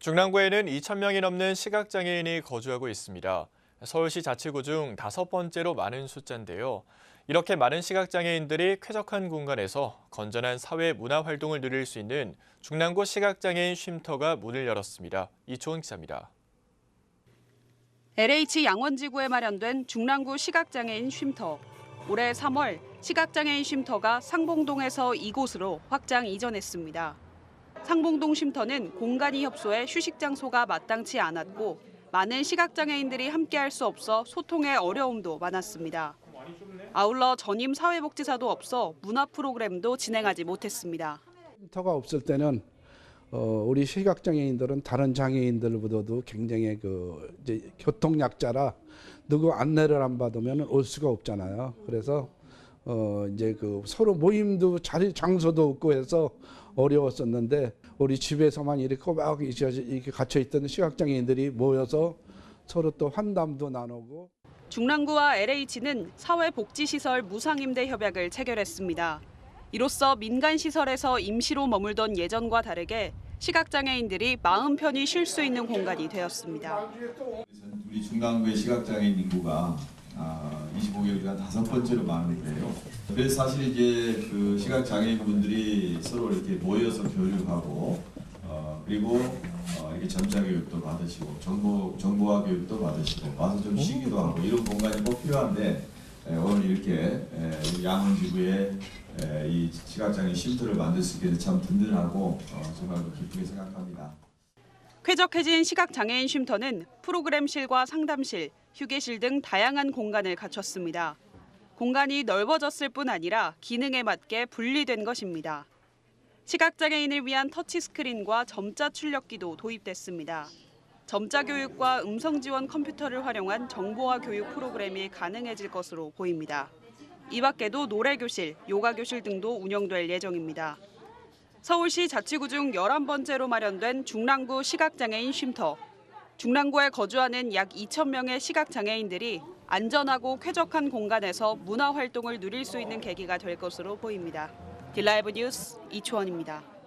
중랑구에는 2,000명이 넘는 시각장애인이 거주하고 있습니다. 서울시 자치구 중 다섯 번째로 많은 숫자인데요. 이렇게 많은 시각장애인들이 쾌적한 공간에서 건전한 사회 문화 활동을 누릴 수 있는 중랑구 시각장애인 쉼터가 문을 열었습니다. 이초은 기자입니다. LH 양원지구에 마련된 중랑구 시각장애인 쉼터. 올해 3월 시각장애인 쉼터가 상봉동에서 이곳으로 확장 이전했습니다. 상봉동 쉼터는 공간이 협소해 휴식 장소가 마땅치 않았고 많은 시각장애인들이 함께할 수 없어 소통에 어려움도 많았습니다. 아울러 전임 사회복지사도 없어 문화 프로그램도 진행하지 못했습니다. 쉼터가 없을 때는 어, 우리 시각장애인들은 다른 장애인들보다도 굉장히 그 이제 교통 약자라 누구 안내를 안 받으면 올 수가 없잖아요. 그래서 어, 이제 그 서로 모임도 자리 장소도 없고 해서 어려웠었는데 우리 집에서만 이렇게 꼬박 이렇게 갇혀 있던 시각장애인들이 모여서 서로 또 환담도 나누고 중랑구와 LH는 사회복지시설 무상임대 협약을 체결했습니다. 이로써 민간 시설에서 임시로 머물던 예전과 다르게 시각장애인들이 마음 편히 쉴 수 있는 공간이 되었습니다. 우리 중랑구의 시각장애인 인구가 아, 25개월 간 다섯 번째로 많은데요. 그래서 사실 이제 그 시각 장애인 분들이 서로 이렇게 모여서 교류하고 어, 그리고 어, 이렇게 점자 교육도 받으시고 정보 정보화 교육도 받으시고 와서 좀 쉬기도 하고 이런 공간이 꼭 필요한데 에, 오늘 이렇게 에, 이 양원 지구에 에, 이 시각장애인 쉼터를 만들 수 있게 참 든든하고 어, 정말 기쁘게 생각합니다. 쾌적해진 시각장애인 쉼터는 프로그램실과 상담실, 휴게실 등 다양한 공간을 갖췄습니다. 공간이 넓어졌을 뿐 아니라 기능에 맞게 분리된 것입니다. 시각장애인을 위한 터치스크린과 점자 출력기도 도입됐습니다. 점자 교육과 음성 지원 컴퓨터를 활용한 정보화 교육 프로그램이 가능해질 것으로 보입니다. 이 밖에도 노래교실, 요가교실 등도 운영될 예정입니다. 서울시 자치구 중 11번째로 마련된 중랑구 시각장애인 쉼터. 중랑구에 거주하는 약 2,000명의 시각장애인들이 안전하고 쾌적한 공간에서 문화 활동을 누릴 수 있는 계기가 될 것으로 보입니다. 딜라이브 뉴스 이초원입니다.